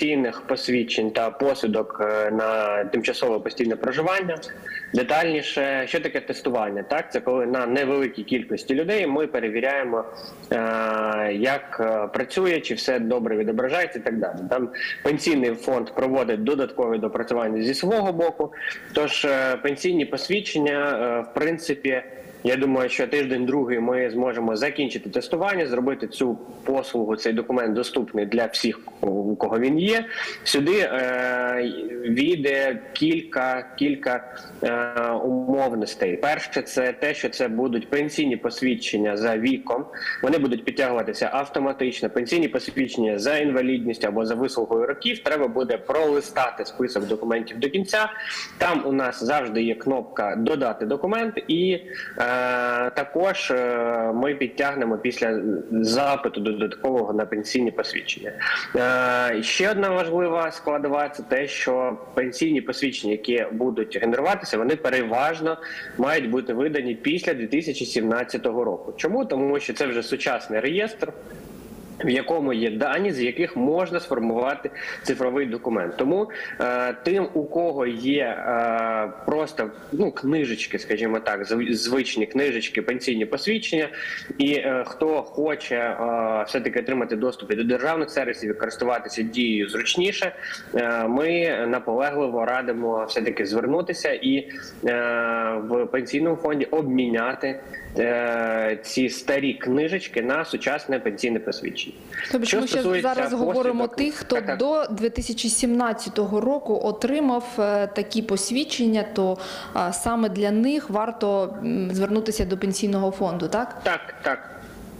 Цінних посвідчень та посвідок е, на тимчасове постійне проживання. Детальніше, що таке тестування? Так, це коли на невеликій кількості людей ми перевіряємо, е, як е, працює, чи все добре відображається, і так далі. Там пенсійний фонд проводить додаткові допрацювання зі свого боку. Тож пенсійні посвідчення, в принципі. Я думаю, що тиждень другий ми зможемо закінчити тестування, зробити цю послугу, цей документ доступний для всіх, у кого він є. Сюди е, війде кілька кілька е, умовностей. Перше, це те, що це будуть пенсійні посвідчення за віком. Вони будуть підтягуватися автоматично. Пенсійні посвідчення за інвалідністю або за вислугою років. Треба буде пролистати список документів до кінця. Там у нас завжди є кнопка Додати документ і е, Також е, ми підтягнемо після запиту додаткового на пенсійні посвідчення. Е, Ще одна важлива складова це те, що пенсійні посвідчення, які будуть генеруватися, вони переважно мають бути видані після 2017 року. Чому тому, що це вже сучасний реєстр в якому є дані, з яких можна сформувати цифровий документ. Тому е, тим, у кого є е, просто ну книжечки, скажімо так, зв- звичні книжечки, пенсійні посвідчення, і е, хто хоче е, все таки отримати доступ до державних сервісів і користуватися дією зручніше, е, ми наполегливо радимо все таки звернутися і е, в пенсійному фонді обміняти е, ці старі книжечки на сучасне пенсійне посвідчення. Тобто Що ми ще зараз говоримо тих, хто Так, до 2017 року отримав е, такі посвідчення, то а, саме для них варто звернутися до пенсійного фонду, так? Так, так.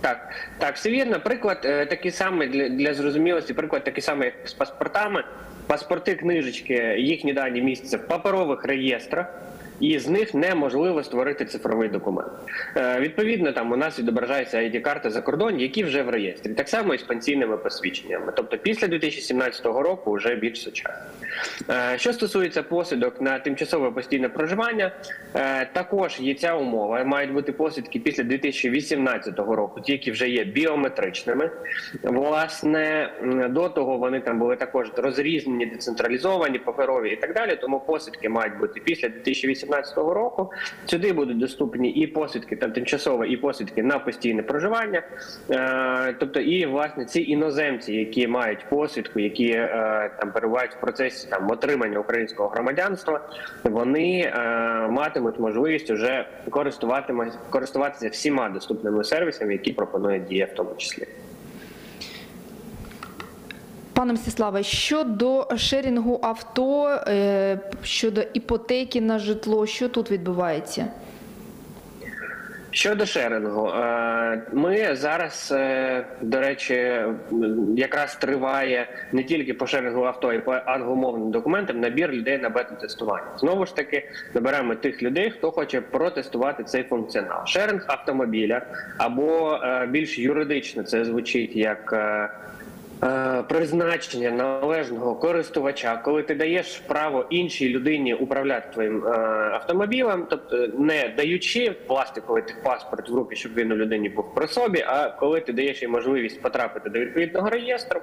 Так, так, все вірно. Приклад е, такий самий для, для зрозумілості, приклад такий самий, як з паспортами. Паспорти, книжечки, їхні дані містяться в паперових реєстрах, і з них неможливо створити цифровий документ. Е, відповідно, там у нас відображається id карти за кордон, які вже в реєстрі. Так само і з пенсійними посвідченнями. Тобто після 2017 року вже більш сучасно. Е, що стосується посвідок на тимчасове постійне проживання, е, також є ця умова. Мають бути посвідки після 2018 року, ті, які вже є біометричними. Власне, до того вони там були також розрізнені, децентралізовані, паперові і так далі. Тому посвідки мають бути після 2018 року. Сюди будуть доступні і посвідки там тимчасове, і посвідки на постійне проживання. Е, тобто, і власне ці іноземці, які мають посвідку, які е, там перебувають в процесі там отримання українського громадянства, вони е, матимуть можливість користуватимось- користуватися всіма доступними сервісами, які пропонує дія в тому числі. Пане Мстиславе, щодо шерінгу авто, е, щодо іпотеки на житло, що тут відбувається? Щодо шерингу, е, ми зараз, е, до речі, якраз триває не тільки по шерингу авто, і по англомовним документам набір людей на бета-тестування. Знову ж таки, наберемо тих людей, хто хоче протестувати цей функціонал. Шеринг автомобіля або більш юридично це звучить як. Е, Призначення належного користувача, коли ти даєш право іншій людині управляти твоїм е, автомобілем, тобто не даючи пластиковий паспорт в руки, щоб він у людині був при собі, а коли ти даєш їй можливість потрапити до відповідного реєстру,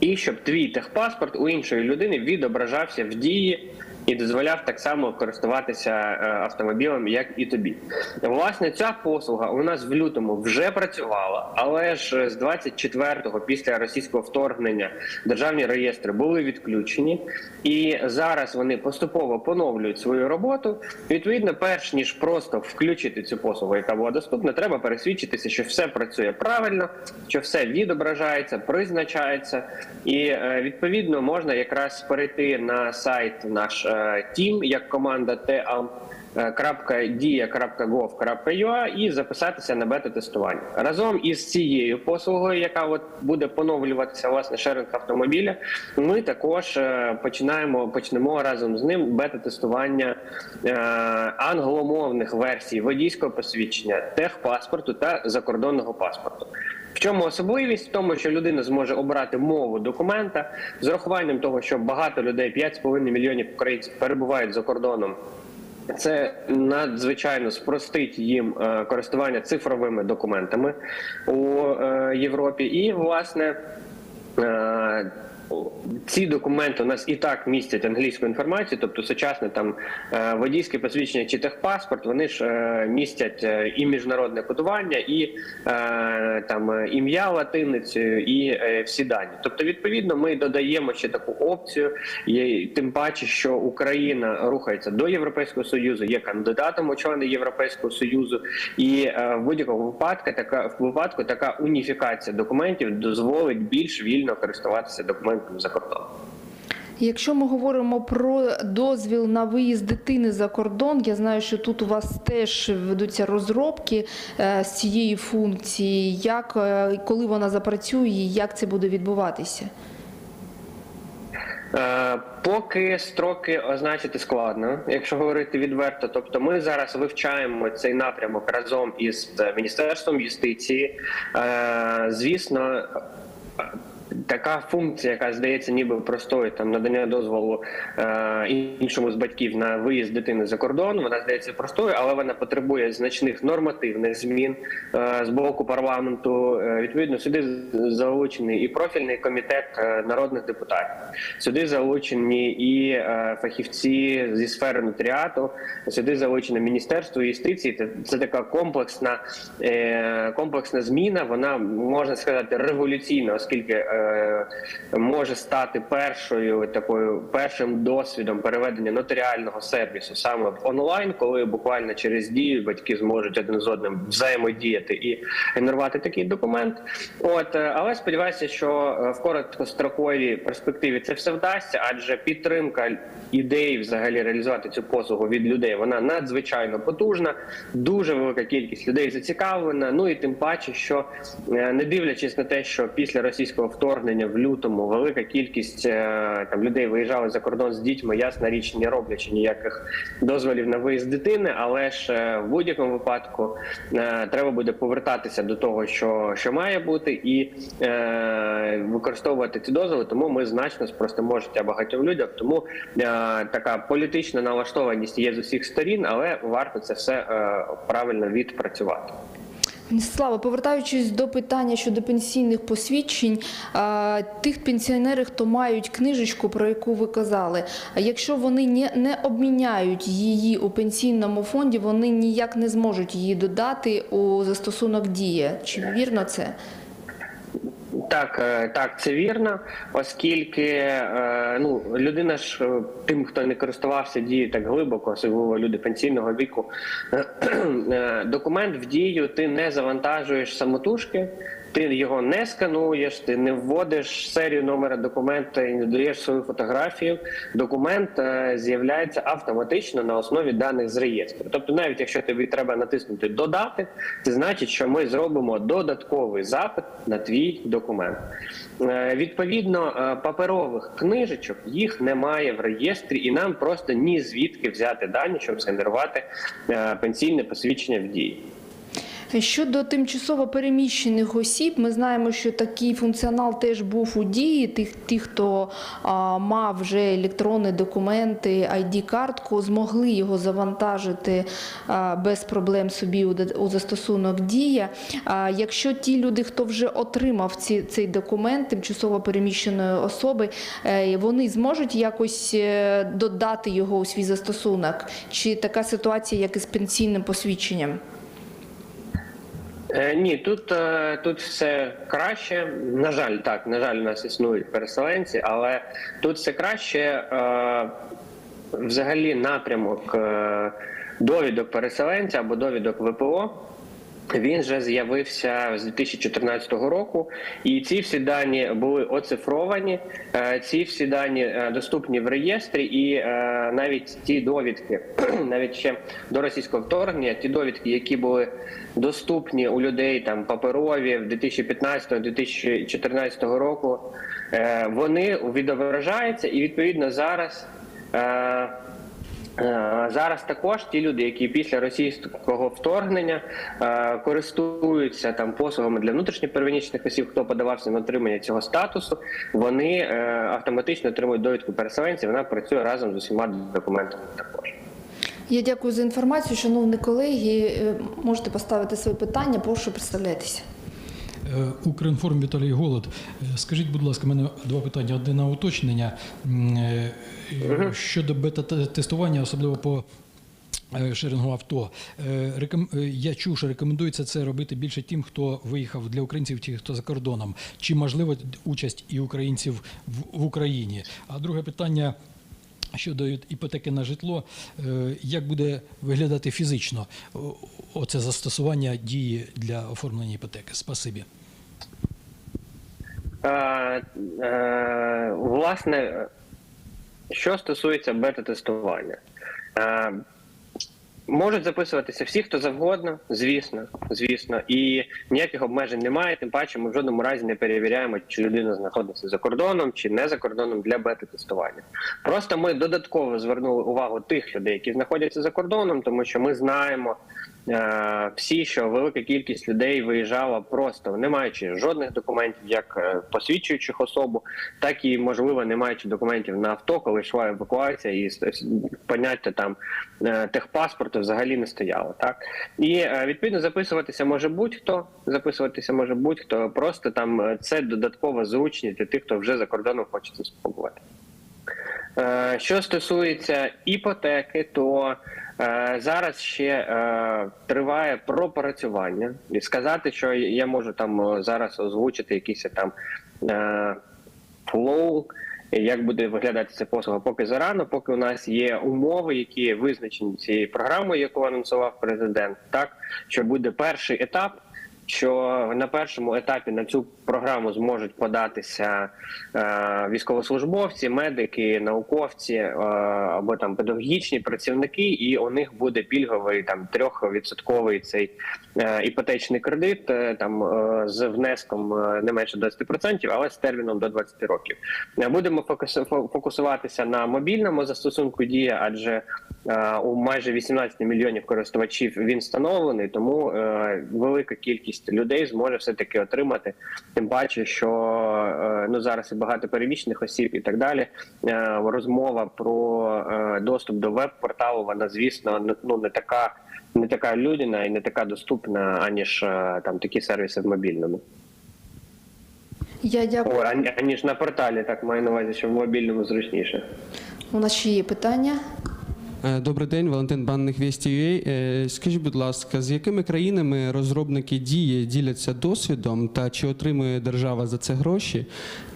і щоб твій техпаспорт у іншої людини відображався в дії і дозволяв так само користуватися е, автомобілем, як і тобі. Власне, ця послуга у нас в лютому вже працювала, але ж з 24-го після російського вторгнення державні реєстри були відключені, і зараз вони поступово поновлюють свою роботу. Відповідно, перш ніж просто включити цю послугу, яка була доступна, треба пересвідчитися, що все працює правильно, що все відображається, призначається, і е, відповідно можна якраз перейти на сайт наш е, Team, як команда ТАМ .dia.gov.ua і записатися на бета-тестування разом із цією послугою, яка от буде поновлюватися власне шеринг автомобіля. Ми також е, починаємо почнемо разом з ним бета-тестування е, англомовних версій водійського посвідчення, техпаспорту та закордонного паспорту. Чому особливість? В тому, що людина зможе обрати мову документа з урахуванням того, що багато людей, 5,5 мільйонів українців, перебувають за кордоном. Це надзвичайно спростить їм е, користування цифровими документами у е, Європі, і власне. Ці документи у нас і так містять англійську інформацію, тобто сучасне там е, водійське посвідчення чи техпаспорт, вони ж е, містять е, і міжнародне кодування, і там ім'я латиницею, і всі дані. Тобто, відповідно, ми додаємо ще таку опцію, тим паче, що Україна рухається до Європейського союзу, є кандидатом у члени Європейського союзу, і в будь-якому випадку така в випадку така уніфікація документів дозволить більш вільно користуватися документами за кордоном. Якщо ми говоримо про дозвіл на виїзд дитини за кордон, я знаю, що тут у вас теж ведуться розробки е, з цієї функції. Як е, коли вона запрацює, як це буде відбуватися? Е, Поки строки означити складно, якщо говорити відверто. Тобто, ми зараз вивчаємо цей напрямок разом із міністерством юстиції. Звісно. Така функція, яка здається, ніби простою, там надання дозволу е, іншому з батьків на виїзд дитини за кордон, вона здається простою, але вона потребує значних нормативних змін е, з боку парламенту. Е, відповідно, сюди залучений і профільний комітет е, народних депутатів. Сюди залучені і е, фахівці зі сфери нотаріату, сюди залучене міністерство юстиції. Це, це така комплексна, е, комплексна зміна. Вона можна сказати революційна, оскільки е, може стати першою такою першим досвідом переведення нотаріального сервісу саме в онлайн, коли буквально через дію батьки зможуть один з одним взаємодіяти і генерувати такий документ. От е, але сподіваюся, що е, в короткостроковій перспективі це все вдасться, адже підтримка ідеї взагалі реалізувати цю послугу від людей вона надзвичайно потужна. Дуже велика кількість людей зацікавлена. Ну і тим паче, що е, не дивлячись на те, що після російського вторгнення в лютому велика кількість е, там людей виїжджали за кордон з дітьми, ясна річ, не роблячи ніяких дозволів на виїзд дитини, але ж е, в будь-якому випадку е, треба буде повертатися до того, що, що має бути, і е, використовувати ці дозволи. Тому ми значно спростимо життя багатьом людям. Тому е, така політична налаштованість є з усіх сторін, але варто це все е, правильно відпрацювати. Слава, повертаючись до питання щодо пенсійних посвідчень, тих пенсіонерів, хто мають книжечку, про яку ви казали, якщо вони не, обміняють її у пенсійному фонді, вони ніяк не зможуть її додати у застосунок дія. Чи вірно це? Так, е, так, це вірно, оскільки е, ну людина ж е, тим, хто не користувався дією так глибоко, особливо люди пенсійного віку, документ в дію ти не завантажуєш самотужки. Ти його не скануєш, ти не вводиш серію номера документа і не даєш свою фотографію. Документ е, з'являється автоматично на основі даних з реєстру. Тобто, навіть якщо тобі треба натиснути додати, це значить, що ми зробимо додатковий запит на твій документ. Е, Відповідно, е, паперових книжечок їх немає в реєстрі, і нам просто ні звідки взяти дані, щоб згенерувати пенсійне посвідчення в дії. Щодо тимчасово переміщених осіб, ми знаємо, що такий функціонал теж був у дії. Тих, ті, хто а, мав вже електронні документи, ID-картку, змогли його завантажити а, без проблем собі у, у застосунок Дія. А якщо ті люди, хто вже отримав ці, цей документ тимчасово переміщеної особи, е, вони зможуть якось е, додати його у свій застосунок? Чи така ситуація, як із пенсійним посвідченням? Е, Ні, тут, е, тут все краще. На жаль, так, на жаль, у нас існують переселенці, але тут все краще. Е, Взагалі напрямок довідок переселенця або довідок ВПО. Він вже з'явився з 2014 року, і ці всі дані були оцифровані. Е, Ці всі дані е, доступні в реєстрі, і е, навіть ті довідки, навіть ще до російського вторгнення, ті довідки, які були доступні у людей там паперові в 2015-2014 року, вони відображаються, і відповідно зараз. Е, Зараз також ті люди, які після російського вторгнення е, користуються там послугами для внутрішньопереміщених осіб, хто подавався на отримання цього статусу, вони е, автоматично отримують довідку переселенців. Вона працює разом з усіма документами також. Я дякую за інформацію. Шановні колеги, можете поставити свої питання, прошу представляйтеся. Е, Укрінформ Віталій Голод. Е, Скажіть, будь ласка, в мене два питання. Одне на уточнення е, щодо бета-тестування, особливо по шерингу авто. Я чув, що рекомендується це робити більше тим, хто виїхав для українців, ті, хто за кордоном. Чи можливо участь і українців в Україні? А друге питання. Щодо іпотеки на житло, е, як буде виглядати фізично оце застосування дії для оформлення іпотеки? Спасибі. Е, е, власне, що стосується бета-тестування, можуть записуватися всі, хто завгодно, звісно, звісно, і ніяких обмежень немає. Тим паче, ми в жодному разі не перевіряємо, чи людина знаходиться за кордоном чи не за кордоном для бета-тестування. Просто ми додатково звернули увагу тих людей, які знаходяться за кордоном, тому що ми знаємо. Е, Всі, що велика кількість людей виїжджала просто не маючи жодних документів, як е, посвідчуючих особу, так і можливо не маючи документів на авто, коли йшла евакуація, і поняття там е, техпаспорту взагалі не стояло. Так і відповідно записуватися може будь-хто, записуватися може будь-хто. Просто там це додаткова зручність для тих, хто вже за кордоном хоче це спробувати. Е, Що стосується іпотеки, то е, зараз ще е, триває пропрацювання. І сказати, що я можу там зараз озвучити якісь там флоу, як буде виглядати ця послуга, поки зарано, поки у нас є умови, які визначені цією програмою, яку анонсував президент, так що буде перший етап. Що на першому етапі на цю програму зможуть податися е, військовослужбовці, медики, науковці е, або там педагогічні працівники, і у них буде пільговий там трьохвідсотковий цей е, іпотечний кредит, е, там е, з внеском е, не менше 20%, але з терміном до 20 років. Е, Будемо фокусу- фокусуватися на мобільному застосунку дія, адже у майже 18 мільйонів користувачів він встановлений, тому е, велика кількість людей зможе все таки отримати. Тим паче, що е, ну зараз і багато переміщених осіб і так далі. Е, Розмова про е, доступ до веб-порталу, вона звісно ну не така. Не така людяна і не така доступна, аніж е, там такі сервіси в мобільному. Я дякую. О, аніж на порталі, так маю на увазі, що в мобільному зручніше. У нас ще є питання. Е, Добрий день, Валентин Банних Вісті.ua. Е, Скажіть, будь ласка, з якими країнами розробники дії діляться досвідом та чи отримує держава за це гроші?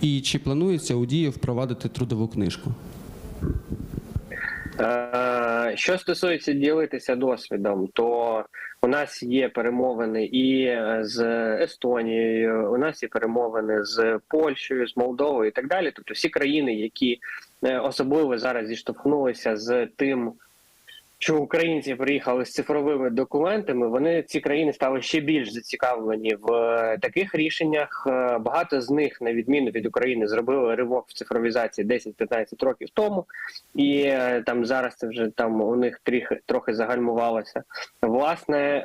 І чи планується у дії впровадити трудову книжку? Е, Що стосується ділитися досвідом, то у нас є перемовини і е, з Естонією, у нас є перемовини з Польщею, з Молдовою і так далі. Тобто всі країни, які е, особливо зараз зіштовхнулися з тим. Що українці приїхали з цифровими документами, вони ці країни стали ще більш зацікавлені в е, таких рішеннях. Е, Багато з них, на відміну від України, зробили ривок в цифровізації 10-15 років тому, і е, там зараз це вже там у них трохи трохи загальмувалося. Власне,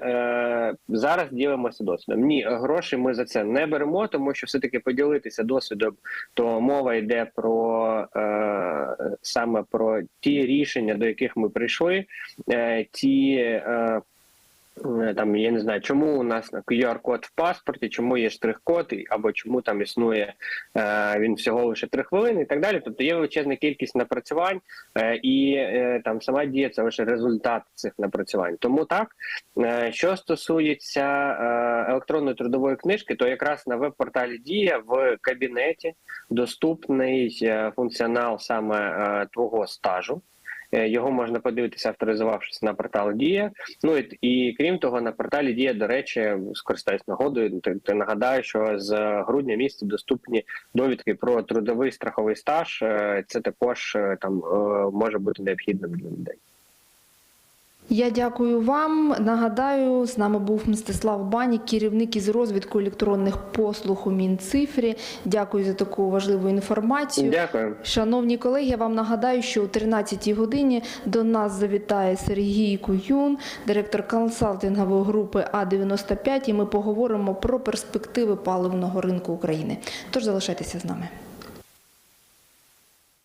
зараз ділимося досвідом. Ні, гроші ми за це не беремо, тому що все таки поділитися досвідом, то мова йде про саме про ті рішення, до яких ми прийшли, ті. Е, е, там я не знаю, чому у нас QR-код в паспорті, чому є штрих-код, або чому там існує е, він всього лише три хвилини, і так далі. Тобто є величезна кількість напрацювань, е, і е, там сама дія це лише результат цих напрацювань. Тому так, е, що стосується е, електронної трудової книжки, то якраз на веб-порталі Дія в кабінеті доступний е, функціонал саме е, твого стажу. Е, Його можна подивитися, авторизувавшись на портал Дія. Ну і, і крім того, на порталі Дія, до речі, скористаюсь нагодою. Ти, ти нагадаю, що з грудня місяця доступні довідки про трудовий страховий стаж. Е, Це також е, там може бути необхідним для людей. Я дякую вам. Нагадаю, з нами був Мстислав Банік, керівник із розвитку електронних послуг у Мінцифрі. Дякую за таку важливу інформацію. Дякую. Шановні колеги, я вам нагадаю, що о 13-й годині до нас завітає Сергій Куюн, директор консалтингової групи А95, і ми поговоримо про перспективи паливного ринку України. Тож залишайтеся з нами.